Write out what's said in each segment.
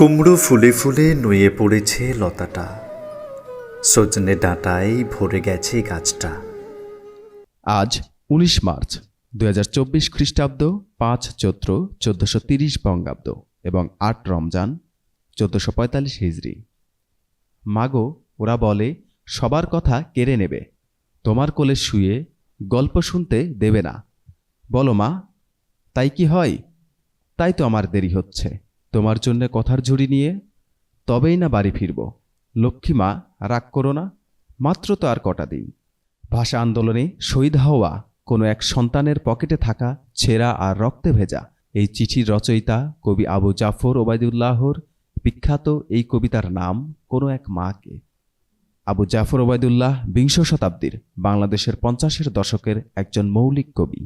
কুমড়ো ফুলে ফুলে নুয়ে পড়েছে লতাটা। সজনে ডাঁটায় ভরে গেছে গাছটা। আজ উনিশ মার্চ দু হাজার চব্বিশ খ্রিস্টাব্দ, পাঁচ চৈত্র, চোদ্দশো তিরিশ বঙ্গাব্দ এবং আট রমজান, চোদ্দশো পঁয়তাল্লিশ হিজড়ি। মাগো, ওরা বলে, সবার কথা কেড়ে নেবে, তোমার কোলে শুয়ে গল্প শুনতে দেবে না। বলো মা, তাই কি হয়? তাই তো আমার দেরি হচ্ছে। তোমার জন্য কথার ঝুড়ি নিয়ে তবেই না বাড়ি ফিরব। লক্ষ্মী মা, রাগ করো না, মাত্র তো আর কটা দিন। ভাষা আন্দোলনে শহীদ হওয়া কোনো এক সন্তানের পকেটে থাকা ছেঁড়া আর রক্তে ভেজা এই চিঠির রচয়িতা কবি আবু জাফর ওবায়দুল্লাহর বিখ্যাত এই কবিতার নাম কোনো এক মাকে। আবু জাফর ওবায়দুল্লাহ বিংশ শতাব্দীর বাংলাদেশের পঞ্চাশের দশকের একজন মৌলিক কবি।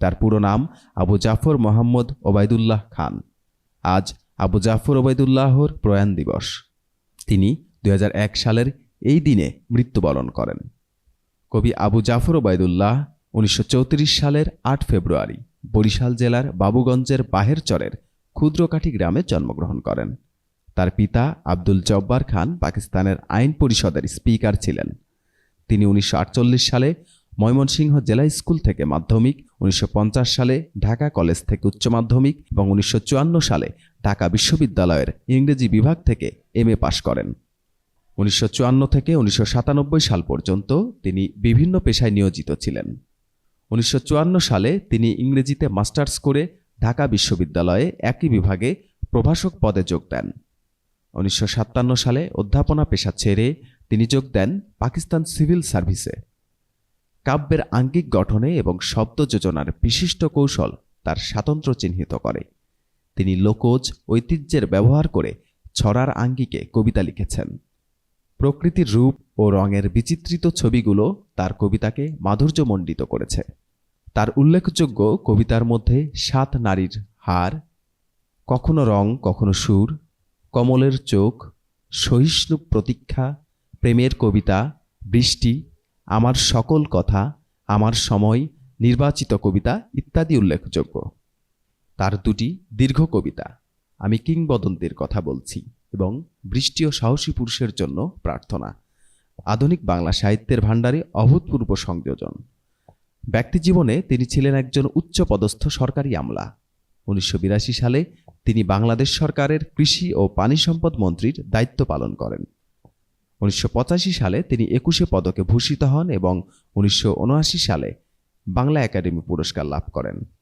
তার পুরো নাম আবু জাফর মোহাম্মদ ওবায়দুল্লাহ খান। আজ আবু জাফর ওবায়দুল্লাহর প্রয়াণ দিবস। তিনি দু হাজার এক সালের এই দিনে মৃত্যুবরণ করেন। কবি আবু জাফর ওবায়দুল্লাহ উনিশশো চৌত্রিশ সালের আট ফেব্রুয়ারি বরিশাল জেলার বাবুগঞ্জের বাহেরচরের ক্ষুদ্রকাঠি গ্রামে জন্মগ্রহণ করেন। তার পিতা আব্দুল জব্বার খান পাকিস্তানের আইন পরিষদের স্পিকার ছিলেন। তিনি উনিশশো আটচল্লিশ সালে ময়মনসিংহ জেলা স্কুল থেকে মাধ্যমিক উনিশশো পঞ্চাশ সালে ঢাকা কলেজ থেকে উচ্চ মাধ্যমিক এবং উনিশশো চুয়ান্ন সালে ঢাকা বিশ্ববিদ্যালয়ের ইংরেজি বিভাগ থেকে এম পাশ করেন। উনিশশো চুয়ান্ন থেকে উনিশশো সাতানব্বই সাল পর্যন্ত তিনি বিভিন্ন পেশায় নিয়োজিত ছিলেন। উনিশশো চুয়ান্ন সালে তিনি ইংরেজিতে মাস্টার্স করে ঢাকা বিশ্ববিদ্যালয়ে একই বিভাগে প্রভাষক পদে যোগ দেন। উনিশশো সাতান্ন সালে অধ্যাপনা পেশা ছেড়ে তিনি যোগ দেন পাকিস্তান সিভিল সার্ভিসে। কাব্যের আঙ্গিক গঠনে এবং শব্দ যোজনার বিশিষ্ট কৌশল তার স্বাতন্ত্র্য চিহ্নিত করে। তিনি লোকজ, ঐতিহ্যের ব্যবহার করে ছড়ার আঙ্গিকে কবিতা লিখেছেন। প্রকৃতির রূপ ও রঙের বিচিত্রিত ছবিগুলো তার কবিতাকে মাধুর্যমণ্ডিত করেছে। তার উল্লেখযোগ্য কবিতার মধ্যে সাত নারীর হার, কখনো রং, কখনো সুর, কমলের চোখ, সহিষ্ণু প্রতীক্ষা, প্রেমের কবিতা, বৃষ্টি আমার সকল কথা, আমার সময়, নির্বাচিত কবিতা ইত্যাদি উল্লেখযোগ্য। তার দুটি দীর্ঘ কবিতা। আমি কিংবদন্তির কথা বলছি এবং বৃষ্টি ও সাহসী পুরুষের জন্য প্রার্থনা। আধুনিক বাংলা সাহিত্যের ভাণ্ডারে অভূতপূর্ব সংযোজন। ব্যক্তিজীবনে তিনি ছিলেন একজন উচ্চপদস্থ সরকারি আমলা। উনিশশো বিরাশি সালে তিনি বাংলাদেশ সরকারের কৃষি ও পানি সম্পদ মন্ত্রীর দায়িত্ব পালন করেন। উনিশশো পঁচাশি সালে তিনি একুশে পদকে ভূষিত হন এবং উনিশশো উনআশি সালে বাংলা একাডেমি পুরস্কার লাভ করেন।